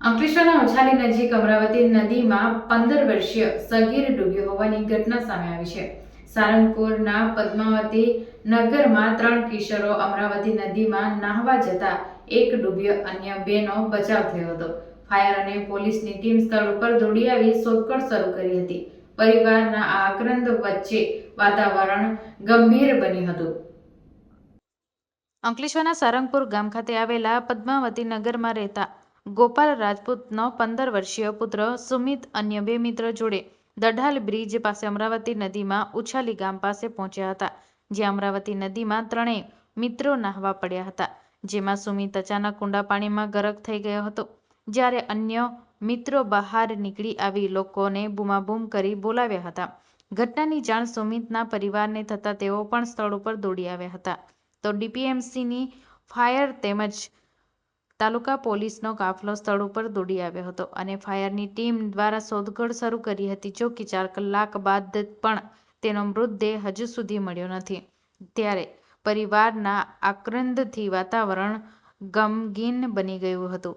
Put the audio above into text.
અંકલેશ્વરના ઉછાલી નજીક અમરાવતી નદીમાં પંદર વર્ષીય સગીર ડૂબ્યો હોવાની ઘટના સામે આવી છે. સારંગપુરના પદ્માવતી નગરમાં ત્રણ કિશોરો અમરાવતી નદીમાં નાહવા જતા એક ડૂબ્યો, અન્ય બેનો બચાવ થયો હતો. ફાયર અને પોલીસની ટીમ સ્થળ ઉપર દોડી આવી શોધખોળ શરૂ કરી હતી. પરિવારના આ આક્રંદ વચ્ચે વાતાવરણ ગંભીર બન્યું હતું. અંકલેશ્વરના સારંગપુર ગામ ખાતે આવેલા પદ્માવતી નગરમાં રહેતા ગોપાલ રાજપૂતનો પંદર વર્ષીય પુત્ર સુમિત અન્ય બે મિત્ર જોડે દઢાલ બ્રિજ પાસે અમરાવતી નદીમાં ઉછાલી ગામ પાસે પહોંચ્યા હતા, જ્યાં અમરાવતી નદીમાં ત્રણેય મિત્રો નાહવા પડ્યા હતા, જેમાં સુમિત અચાનક ઊંડા પાણીમાં ગરક થઈ ગયો હતો. જ્યારે અન્ય મિત્રો બહાર નીકળી આવી લોકોને બૂમાબૂમ કરી બોલાવ્યા હતા. ઘટનાની જાણ સુમિતના પરિવારને થતાં તેઓ પણ સ્થળ ઉપર દોડી આવ્યા હતા. તો ડીપીએમસીની ફાયર તેમજ તાલુકા પોલીસનો કાફલો સ્થળ ઉપર દોડી આવ્યો હતો અને ફાયરની ટીમ દ્વારા શોધખોળ શરૂ કરી હતી, જો કે ચાર કલાક બાદ પણ તેનો મૃતદેહ હજુ સુધી મળ્યો નથી. ત્યારે પરિવારના આક્રંદથી વાતાવરણ ગમગીન બની ગયું હતું.